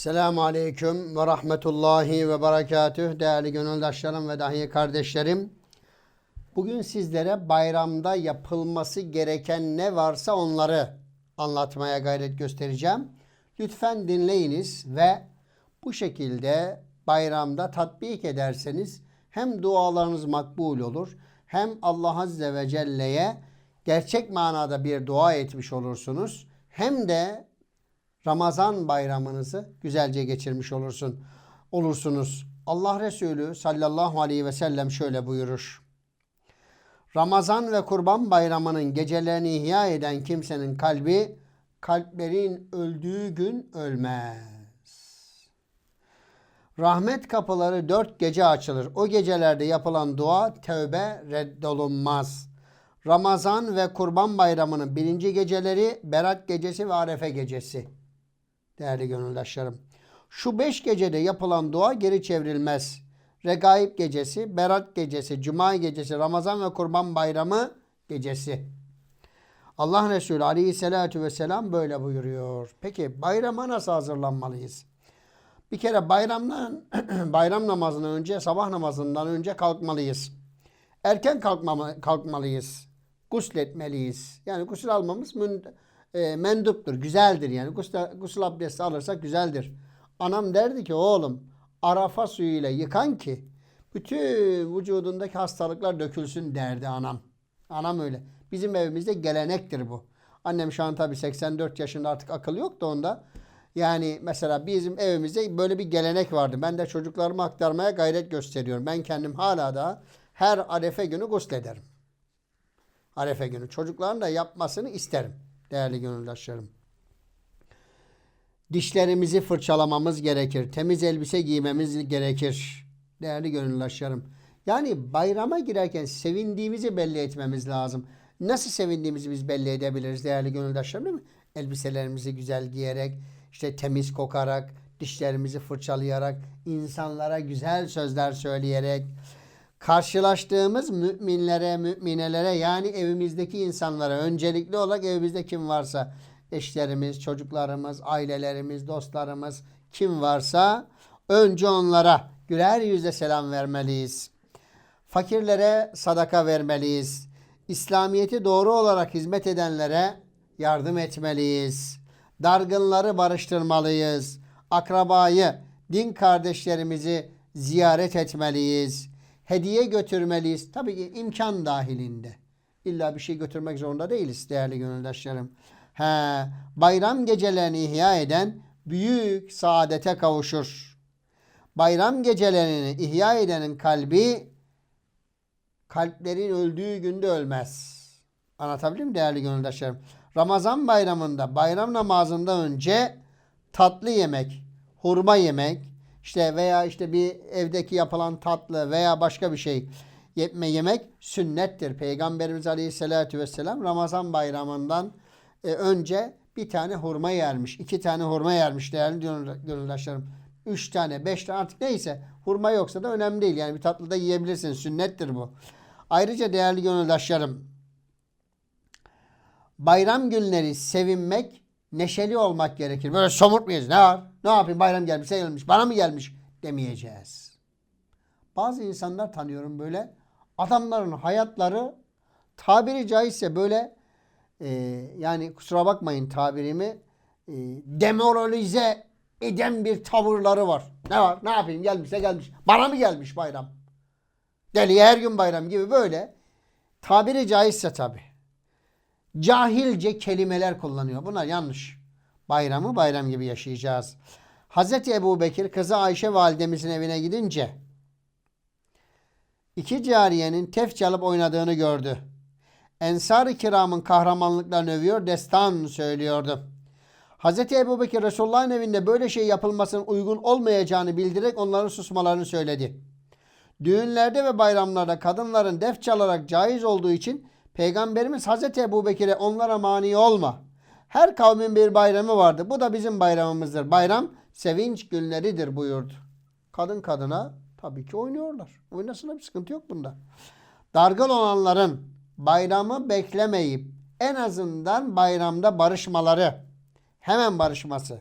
Selamun Aleyküm ve Rahmetullahi ve Berekatüh. Değerli gönüldaşlarım ve dahi kardeşlerim. Bugün sizlere bayramda yapılması gereken ne varsa onları anlatmaya gayret göstereceğim. Lütfen dinleyiniz ve bu şekilde bayramda tatbik ederseniz hem dualarınız makbul olur hem Allah Azze ve Celle'ye gerçek manada bir dua etmiş olursunuz. Hem de Ramazan bayramınızı güzelce geçirmiş olursun olursunuz. Allah Resulü sallallahu aleyhi ve sellem şöyle buyurur. Ramazan ve Kurban Bayramı'nın gecelerini ihya eden kimsenin kalbi kalplerin öldüğü gün ölmez. Rahmet kapıları dört gece açılır. O gecelerde yapılan dua tövbe reddolunmaz. Ramazan ve Kurban Bayramı'nın birinci geceleri Berat Gecesi ve Arefe Gecesi. Değerli gönüldaşlarım. Şu beş gecede yapılan dua geri çevrilmez. Regaib gecesi, Berat gecesi, Cuma gecesi, Ramazan ve Kurban Bayramı gecesi. Allah Resulü aleyhissalatu vesselam böyle buyuruyor. Peki bayrama nasıl hazırlanmalıyız? Bir kere bayramdan bayram namazından önce, sabah namazından önce kalkmalıyız. Erken kalkmama, kalkmalıyız. Gusletmeliyiz. Yani gusül almamız mün, e, menduptur, güzeldir yani. Gusül, gusül abdesti alırsak güzeldir. Anam derdi ki oğlum arafa suyuyla yıkan ki bütün vücudundaki hastalıklar dökülsün derdi anam. Anam öyle. Bizim evimizde gelenektir bu. Annem şu an tabii 84 yaşında artık akıl yok da onda. Yani mesela bizim evimizde böyle bir gelenek vardı. Ben de çocuklarıma aktarmaya gayret gösteriyorum. Ben kendim hala da her arefe günü guslederim. Arefe günü. Çocukların da yapmasını isterim. Değerli gönüldaşlarım. Dişlerimizi fırçalamamız gerekir. Temiz elbise giymemiz gerekir. Değerli gönüldaşlarım. Yani bayrama girerken sevindiğimizi belli etmemiz lazım. Nasıl sevindiğimizi biz belli edebiliriz değerli gönüldaşlarım değil mi? Elbiselerimizi güzel giyerek, işte temiz kokarak, dişlerimizi fırçalayarak, insanlara güzel sözler söyleyerek, karşılaştığımız müminlere, müminelere yani evimizdeki insanlara öncelikli olarak evimizde kim varsa eşlerimiz, çocuklarımız, ailelerimiz, dostlarımız kim varsa önce onlara güler yüzle selam vermeliyiz. Fakirlere sadaka vermeliyiz. İslamiyeti doğru olarak hizmet edenlere yardım etmeliyiz. Dargınları barıştırmalıyız. Akrabayı, din kardeşlerimizi ziyaret etmeliyiz. Hediye götürmeliyiz. Tabii ki imkan dahilinde. İlla bir şey götürmek zorunda değiliz değerli gönüldaşlarım. He, bayram gecelerini ihya eden büyük saadete kavuşur. Bayram gecelerini ihya edenin kalbi kalplerin öldüğü günde ölmez. Anlatabildim mi değerli gönüldaşlarım? Ramazan bayramında bayram namazından önce tatlı yemek, hurma yemek, işte veya işte bir evdeki yapılan tatlı veya başka bir şey yeme yemek sünnettir. Peygamberimiz Aleyhisselatü Vesselam Ramazan bayramından e, önce bir tane hurma yermiş. iki tane hurma yermiş değerli gönüldaşlarım. Üç tane, beş tane artık neyse. Hurma yoksa da önemli değil. Yani bir tatlı da yiyebilirsin. Sünnettir bu. Ayrıca değerli gönüldaşlarım bayram günleri sevinmek, neşeli olmak gerekir. Böyle somurt muyuz? Ne var? Ne yapayım? Bayram gelmiş, gelmiş. Bana mı gelmiş? Demeyeceğiz. Bazı insanlar tanıyorum böyle. Adamların hayatları tabiri caizse böyle e, yani kusura bakmayın tabirimi e, demoralize eden bir tavırları var. Ne var? Ne yapayım? Gelmişse gelmiş. Bana mı gelmiş bayram? Deliye her gün bayram gibi böyle tabiri caizse tabi. Cahilce kelimeler kullanıyor. Bunlar yanlış. Bayramı bayram gibi yaşayacağız. Hazreti Ebu Bekir kızı Ayşe validemizin evine gidince iki cariyenin tef çalıp oynadığını gördü. Ensar-ı kiramın kahramanlıklarını övüyor, destan söylüyordu. Hazreti Ebu Bekir Resulullah'ın evinde böyle şey yapılmasının uygun olmayacağını bildirerek onların susmalarını söyledi. Düğünlerde ve bayramlarda kadınların def çalarak caiz olduğu için Peygamberimiz Hazreti Ebu Bekir'e onlara mani olma. Her kavmin bir bayramı vardı. Bu da bizim bayramımızdır. Bayram sevinç günleridir buyurdu. Kadın kadına tabii ki oynuyorlar. Oynasına bir sıkıntı yok bunda. Dargın olanların bayramı beklemeyip en azından bayramda barışmaları, hemen barışması.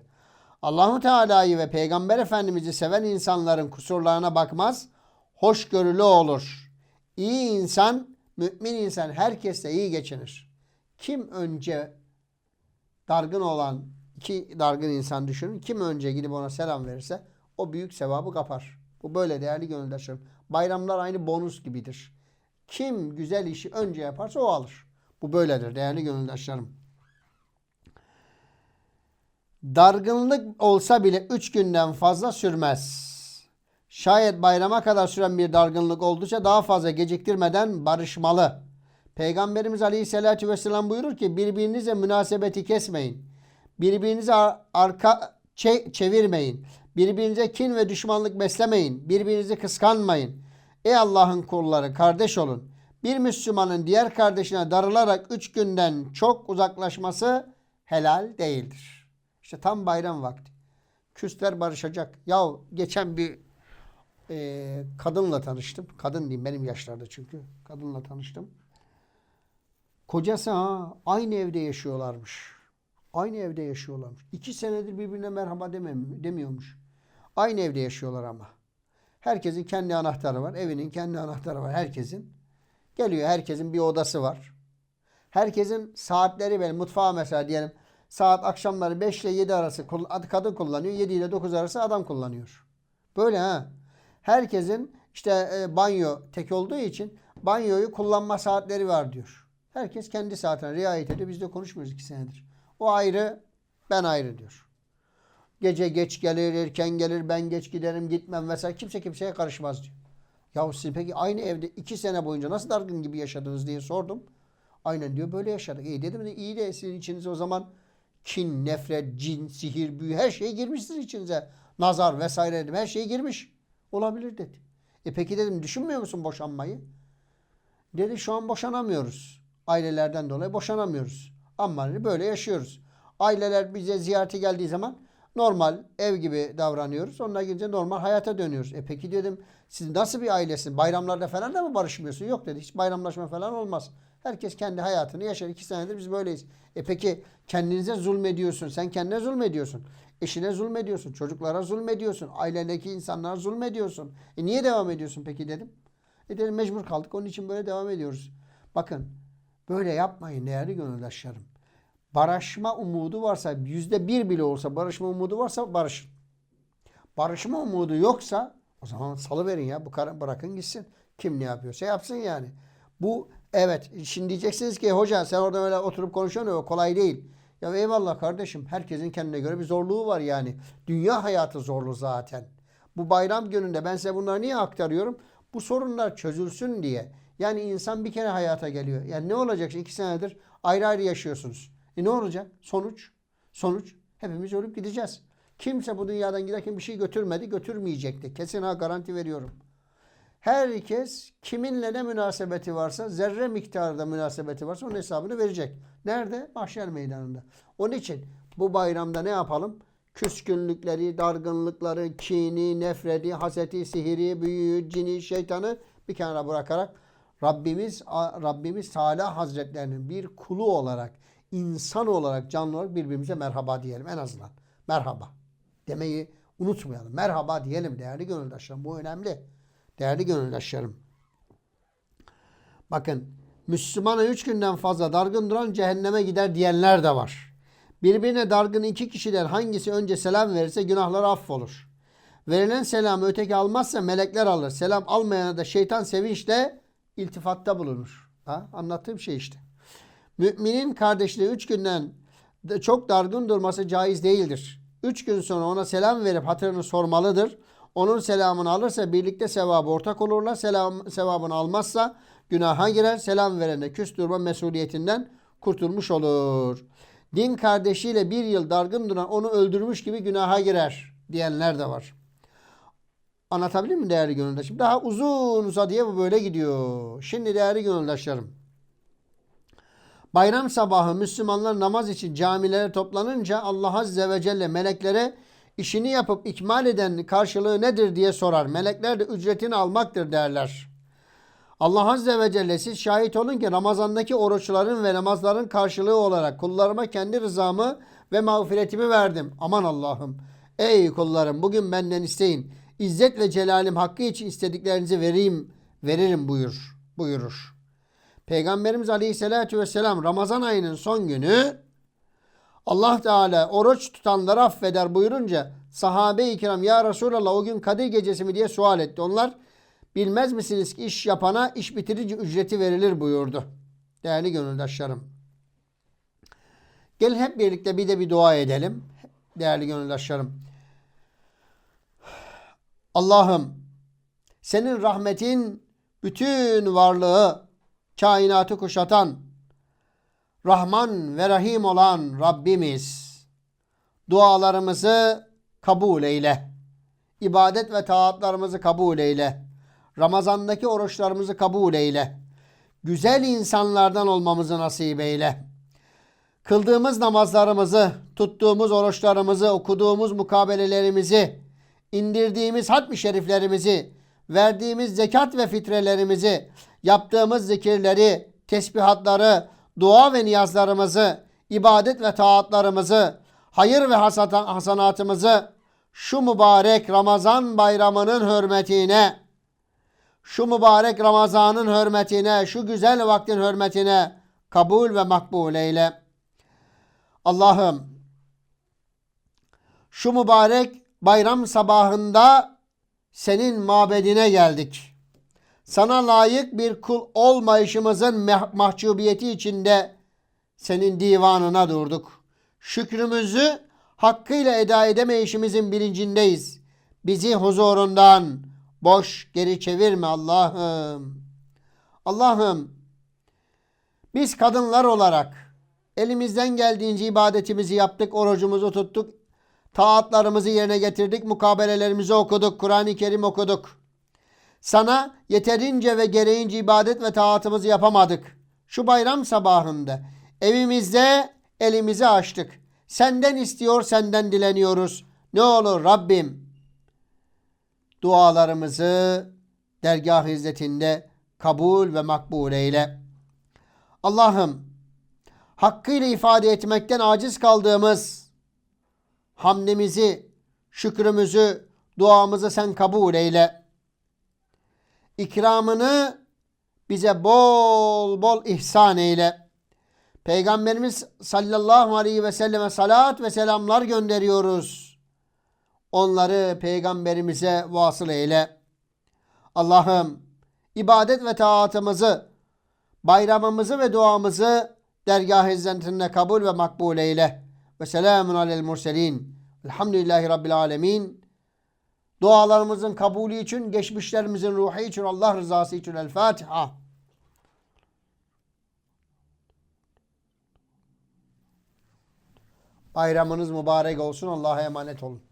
Allahu Teala'yı ve Peygamber Efendimiz'i seven insanların kusurlarına bakmaz, hoşgörülü olur. İyi insan, mümin insan herkesle iyi geçinir. Kim önce dargın olan iki dargın insan düşünün. Kim önce gidip ona selam verirse o büyük sevabı kapar. Bu böyle değerli gönüldaşlarım. Bayramlar aynı bonus gibidir. Kim güzel işi önce yaparsa o alır. Bu böyledir değerli gönüldaşlarım. Dargınlık olsa bile üç günden fazla sürmez. Şayet bayrama kadar süren bir dargınlık olduysa daha fazla geciktirmeden barışmalı. Peygamberimiz Aleyhisselatü Vesselam buyurur ki birbirinize münasebeti kesmeyin. Birbirinize ar- arka çe- çevirmeyin. Birbirinize kin ve düşmanlık beslemeyin. Birbirinizi kıskanmayın. Ey Allah'ın kulları kardeş olun. Bir Müslümanın diğer kardeşine darılarak üç günden çok uzaklaşması helal değildir. İşte tam bayram vakti. Küsler barışacak. Ya geçen bir e, kadınla tanıştım. Kadın diyeyim benim yaşlarda çünkü. Kadınla tanıştım. Kocası ha aynı evde yaşıyorlarmış. Aynı evde yaşıyorlarmış. İki senedir birbirine merhaba demem, demiyormuş. Aynı evde yaşıyorlar ama. Herkesin kendi anahtarı var. Evinin kendi anahtarı var herkesin. Geliyor herkesin bir odası var. Herkesin saatleri böyle mutfağa mesela diyelim saat akşamları 5 ile 7 arası kadın kullanıyor. 7 ile 9 arası adam kullanıyor. Böyle ha. Herkesin işte e, banyo tek olduğu için banyoyu kullanma saatleri var diyor. Herkes kendi saatine riayet ediyor. Biz de konuşmuyoruz iki senedir. O ayrı, ben ayrı diyor. Gece geç gelir, erken gelir, ben geç giderim, gitmem vesaire. Kimse kimseye karışmaz diyor. Ya siz peki aynı evde iki sene boyunca nasıl dargın gibi yaşadınız diye sordum. Aynen diyor böyle yaşadık. İyi dedim de iyi de sizin içinize o zaman kin, nefret, cin, sihir, büyü her şey girmiş sizin içinize. Nazar vesaire dedim her şey girmiş. Olabilir dedi. E peki dedim düşünmüyor musun boşanmayı? Dedi şu an boşanamıyoruz. Ailelerden dolayı boşanamıyoruz. Ama böyle yaşıyoruz. Aileler bize ziyarete geldiği zaman normal ev gibi davranıyoruz. Onlar gelince normal hayata dönüyoruz. E peki dedim siz nasıl bir ailesin? Bayramlarda falan da mı barışmıyorsun? Yok dedi. Hiç bayramlaşma falan olmaz. Herkes kendi hayatını yaşar. İki senedir biz böyleyiz. E peki kendinize zulmediyorsun. Sen kendine zulmediyorsun. Eşine zulmediyorsun. Çocuklara zulmediyorsun. Ailendeki insanlara zulmediyorsun. E niye devam ediyorsun peki dedim. E dedim mecbur kaldık. Onun için böyle devam ediyoruz. Bakın böyle yapmayın değerli gönüldaşlarım. Barışma umudu varsa yüzde bir bile olsa barışma umudu varsa barışın. Barışma umudu yoksa o zaman salıverin ya. Bu karı bırakın gitsin. Kim ne yapıyorsa yapsın yani. Bu evet şimdi diyeceksiniz ki hoca sen orada öyle oturup konuşuyorsun o kolay değil. Ya eyvallah kardeşim herkesin kendine göre bir zorluğu var yani. Dünya hayatı zorlu zaten. Bu bayram gününde ben size bunları niye aktarıyorum? Bu sorunlar çözülsün diye. Yani insan bir kere hayata geliyor. Yani ne olacak? İki senedir ayrı ayrı yaşıyorsunuz. E ne olacak? Sonuç? Sonuç? Hepimiz ölüp gideceğiz. Kimse bu dünyadan giderken bir şey götürmedi, götürmeyecekti. Kesin ha garanti veriyorum. Herkes kiminle ne münasebeti varsa, zerre miktarda münasebeti varsa onun hesabını verecek. Nerede? Mahşer meydanında. Onun için bu bayramda ne yapalım? Küskünlükleri, dargınlıkları, kini, nefreti, haseti, sihiri, büyüyü, cini, şeytanı bir kenara bırakarak Rabbimiz Rabbimiz Teala Hazretlerinin bir kulu olarak, insan olarak, canlı olarak birbirimize merhaba diyelim en azından. Merhaba demeyi unutmayalım. Merhaba diyelim değerli gönüldaşlarım. Bu önemli. Değerli gönüldaşlarım. Bakın Müslümana üç günden fazla dargın duran cehenneme gider diyenler de var. Birbirine dargın iki kişiden hangisi önce selam verirse günahları affolur. Verilen selamı öteki almazsa melekler alır. Selam almayana da şeytan sevinçle iltifatta bulunur. Ha? Anlattığım şey işte. Müminin kardeşliği üç günden de çok dargın durması caiz değildir. Üç gün sonra ona selam verip hatırını sormalıdır. Onun selamını alırsa birlikte sevabı ortak olurlar. Selam, sevabını almazsa günaha girer. Selam verene küs durma mesuliyetinden kurtulmuş olur. Din kardeşiyle bir yıl dargın duran onu öldürmüş gibi günaha girer diyenler de var. Anlatabilir mi değerli gönüldaşım? Daha uzun uzadıya bu böyle gidiyor. Şimdi değerli gönüldaşlarım. Bayram sabahı Müslümanlar namaz için camilere toplanınca Allah Azze ve Celle meleklere işini yapıp ikmal eden karşılığı nedir diye sorar. Melekler de ücretini almaktır derler. Allah Azze ve Celle siz şahit olun ki Ramazandaki oruçların ve namazların karşılığı olarak kullarıma kendi rızamı ve mağfiretimi verdim. Aman Allah'ım. Ey kullarım bugün benden isteyin. İzzet ve celalim hakkı için istediklerinizi vereyim, veririm buyur, buyurur. Peygamberimiz Aleyhisselatü Vesselam Ramazan ayının son günü Allah Teala oruç tutanları affeder buyurunca sahabe-i kiram ya Resulallah o gün Kadir gecesi mi diye sual etti. Onlar bilmez misiniz ki iş yapana iş bitirici ücreti verilir buyurdu. Değerli gönüldaşlarım. Gelin hep birlikte bir de bir dua edelim. Değerli gönüldaşlarım. Allah'ım senin rahmetin bütün varlığı kainatı kuşatan Rahman ve Rahim olan Rabbimiz dualarımızı kabul eyle. İbadet ve taatlarımızı kabul eyle. Ramazandaki oruçlarımızı kabul eyle. Güzel insanlardan olmamızı nasip eyle. Kıldığımız namazlarımızı, tuttuğumuz oruçlarımızı, okuduğumuz mukabelelerimizi, indirdiğimiz hatmi şeriflerimizi, verdiğimiz zekat ve fitrelerimizi, yaptığımız zikirleri, tesbihatları, dua ve niyazlarımızı, ibadet ve taatlarımızı, hayır ve hasanatımızı şu mübarek Ramazan bayramının hürmetine, şu mübarek Ramazan'ın hürmetine, şu güzel vaktin hürmetine kabul ve makbul eyle. Allah'ım şu mübarek bayram sabahında senin mabedine geldik. Sana layık bir kul olmayışımızın mahcubiyeti içinde senin divanına durduk. Şükrümüzü hakkıyla eda edemeyişimizin bilincindeyiz. Bizi huzurundan boş geri çevirme Allah'ım. Allah'ım biz kadınlar olarak elimizden geldiğince ibadetimizi yaptık, orucumuzu tuttuk, taatlarımızı yerine getirdik, mukabelelerimizi okuduk, Kur'an-ı Kerim okuduk. Sana yeterince ve gereğince ibadet ve taatımızı yapamadık. Şu bayram sabahında evimizde elimizi açtık. Senden istiyor, senden dileniyoruz. Ne olur Rabbim dualarımızı dergah hizmetinde kabul ve makbul eyle. Allah'ım hakkıyla ifade etmekten aciz kaldığımız hamdimizi, şükrümüzü, duamızı sen kabul eyle. İkramını bize bol bol ihsan eyle. Peygamberimiz sallallahu aleyhi ve selleme salat ve selamlar gönderiyoruz. Onları peygamberimize vasıl eyle. Allah'ım ibadet ve taatımızı, bayramımızı ve duamızı dergah izzetinde kabul ve makbul eyle. Ve selamun alel murselin. Elhamdülillahi Rabbil alemin. Dualarımızın kabulü için, geçmişlerimizin ruhu için, Allah rızası için El Fatiha. Bayramınız mübarek olsun. Allah'a emanet olun.